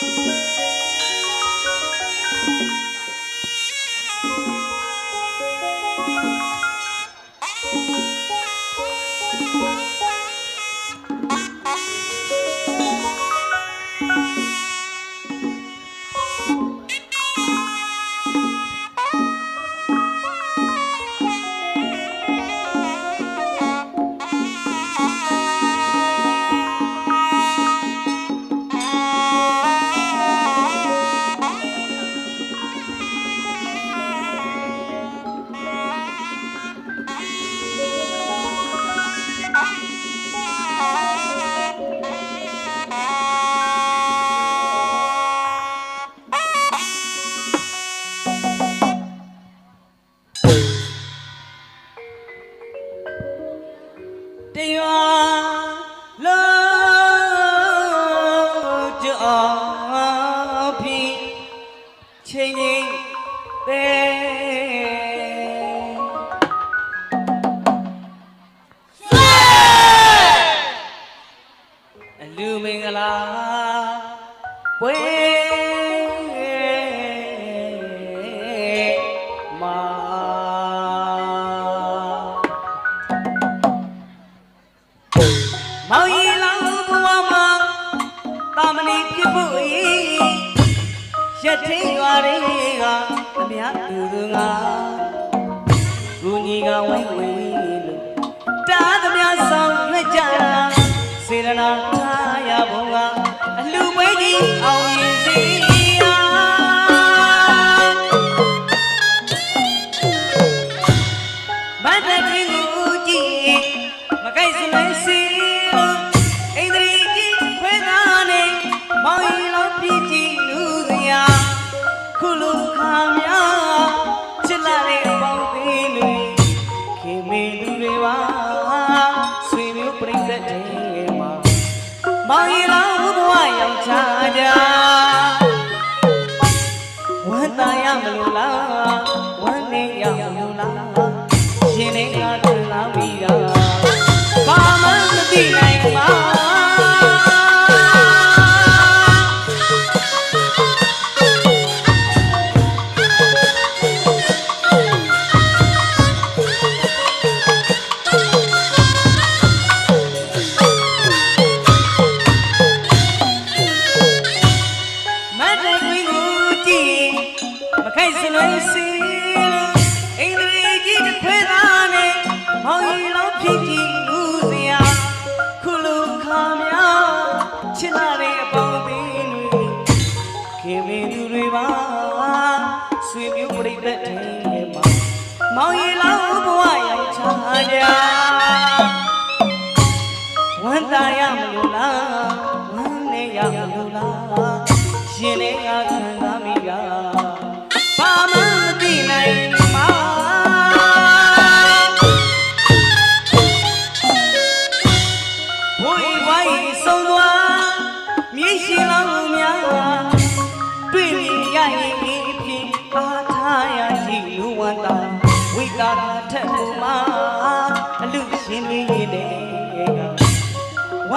တ ရထင်းရွာတွေကသမျှသူသူငါလူညီကဝိုင်းဝိုင်းလို့တားသမျှဆောင်ရွက်ကြတာစေရနာထားရဘုံကအလူမွေးကြီးအောင် တွေပါဆွေမျိုးပြိတ္တတဲ့မှာမောင်ရီလောဘဝရောက်ချကြ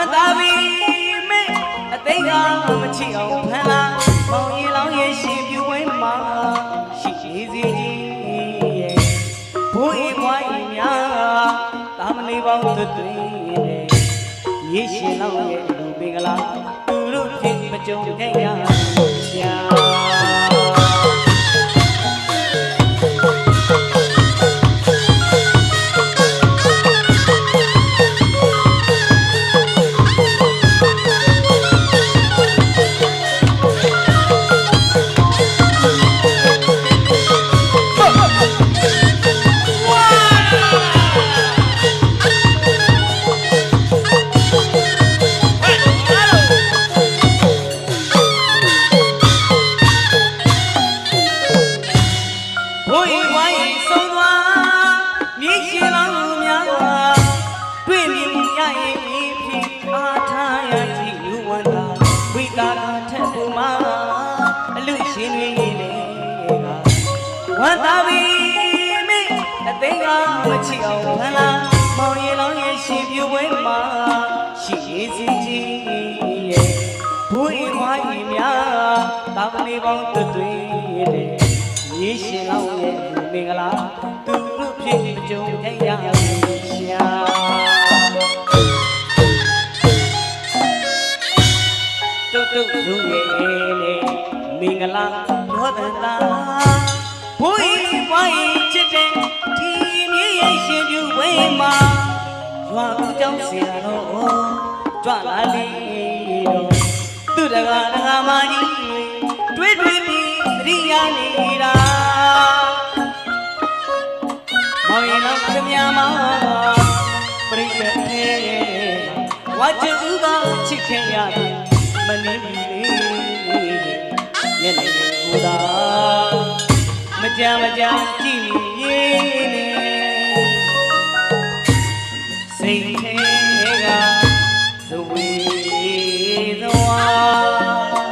မ်းသာပြီမေအသိကမချီအောင်ဖန်လာမောင်ရီလောင်ရဲ့ရှင်ပြူဝဲမှာရှိရှိစီကြီးရဲ့ဘိုးအေးဝိုင်းများတာမဏေပေါင်းသွတ်သွင်းတဲ့ရေရှင်လောင်ရဲ့လူပင်ကလာသူတို့ချင်းမကြုံခဲ့ရရှာ ရရင်ဖြစ်အားထားရကြည့်လူဝန္တာဝိတာကထက်ပုံမှာအလူရှင်တွေရဲ့လေကဝန္တာပြီမေအသိကမချီအောင်ဖန်လာမောင်ရီလောင်းရဲ့ရှင်ပြပွဲမှာရှိရည်စီကြီးရဲ့ဘဝိဝိုင်းများတာမဏေပေါင်းတွေ့တွေ့တဲ့ရေရှင်လောက်ရဲ့မင်္ဂလာသူတို့ဖြစ်ကြုံကြရရှာတုတ် လှုပ်လူငယ်လေးမင်္ဂလာဘောတန်တာဘိုးဤဘိုင်းချစ်တဲ့ဒီမြေရဲ့ရှင်ပြုဝဲမှာရွာကြောင်းစရာတော့ကြွလာလေတော့သူတကားတကားမကြီးတွေ့တွေ့ပြီးသတိရနေတာမောင်ရင်တော့ခမရမပြိရဲ့ဝါကျူကချစ်ခင်ရတယ် မနေပြီလေညနေကူတာမကြမ်းမကြမ်းကြည့်နေရေးနေစိတ်ထဲကသဝေသွား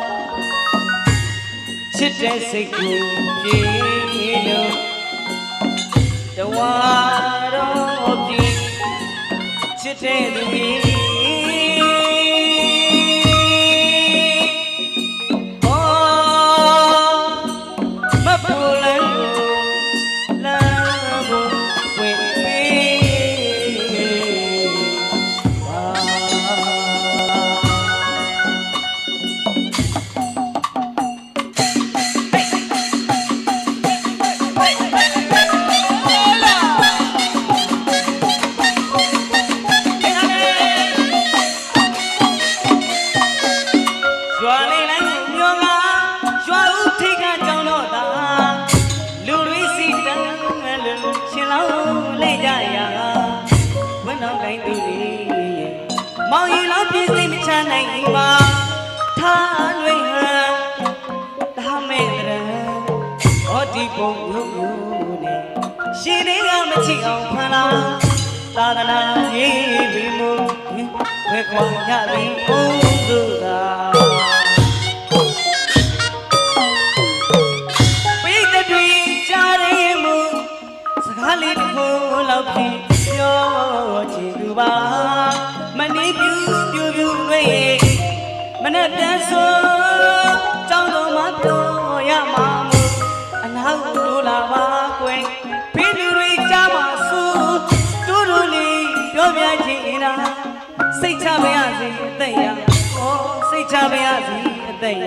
ချစ်တဲ့စိတ်ကိုပြေလို့တဝါတော့ပြေချစ်တဲ့သူကြီး ချနိုင်ဒီမှာထားလွင်ဟန်ဒါမဲ့တရံဟောဒီပုံမျိုးမျိုးနဲ့ရှင်တွေကမချစ်အောင်ဖန်လာသာသနာရေးပြီးမို့ဝဲခွာရသည်ဘုသူသာ စိတ်ချပါရစေအသက်ရဩစိတ်ချပါရစေအသက်ရ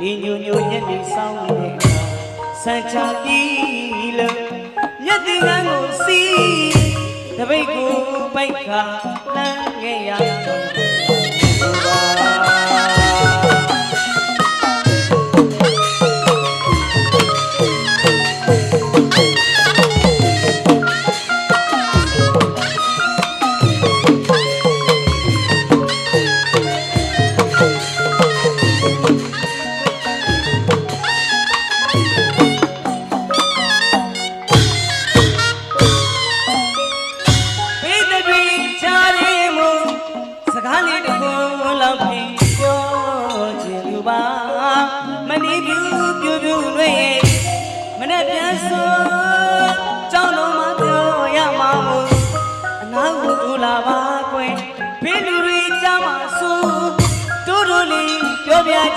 ညီညွညွညက်နေဆောင်နေစံချပြီလို့မြတ်တင်ကန်းကိုစီးတပိတ်ကိုပိုက်ခါလမ်းငယ်ရ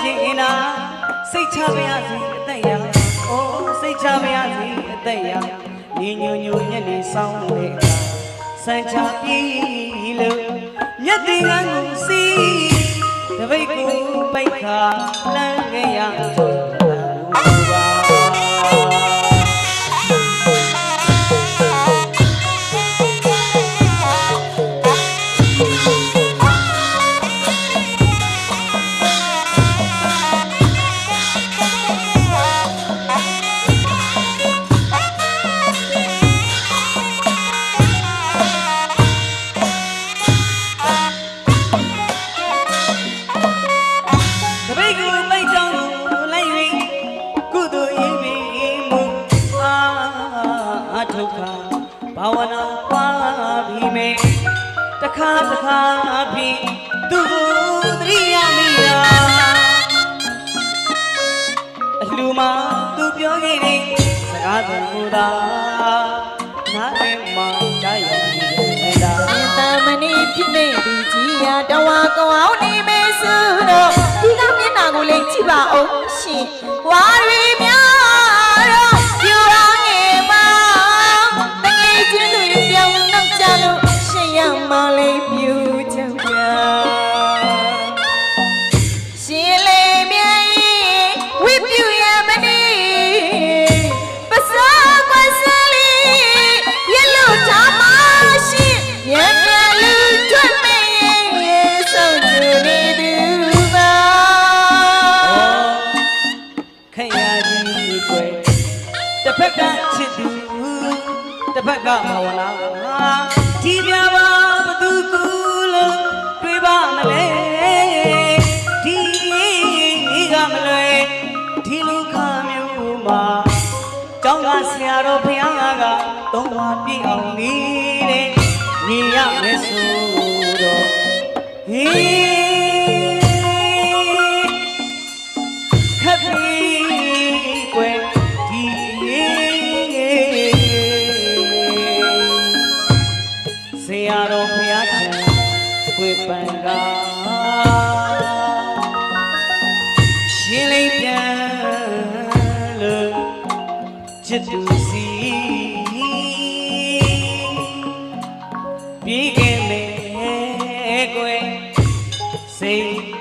ပြောပြချင်တာစိတ်ချပါရစေအသက်ရအိုးစိတ်ချပါရစေအသက်ရညီညွညွညက်နေဆောင်တဲ့အခါစံချပြီလို့မြတ်တင်ကန်းကိုစီးတပိတ်ကိုပိတ်ခါလမ်းခဲ့ရ ခါပြီသူကိုသတိရမိရာအလှမသူပြောခဲ့တဲ့စကားသူမူတာနားထဲမှာကြားရည်တာသာမဏေဖြစ်နေသူကြီးရာတဝါကောင်းအောင်နေမေစုတော့ဒီကမျက်နှာကိုလည်းကြည့်ပါအောင်ရှင်ဝါရီ ကမဝနာဒီပြပါဘသူကူလို့တွေးပါမလဲဒီလေးကမလွယ်ဒီလူခမျိုးမှာကျောင်းကဆရာတော်ဘုရားကသုံးပါပြည့်အောင်ဒီလေနေရမယ်ဆိုတော့ဟေး ကွယ်စိတ်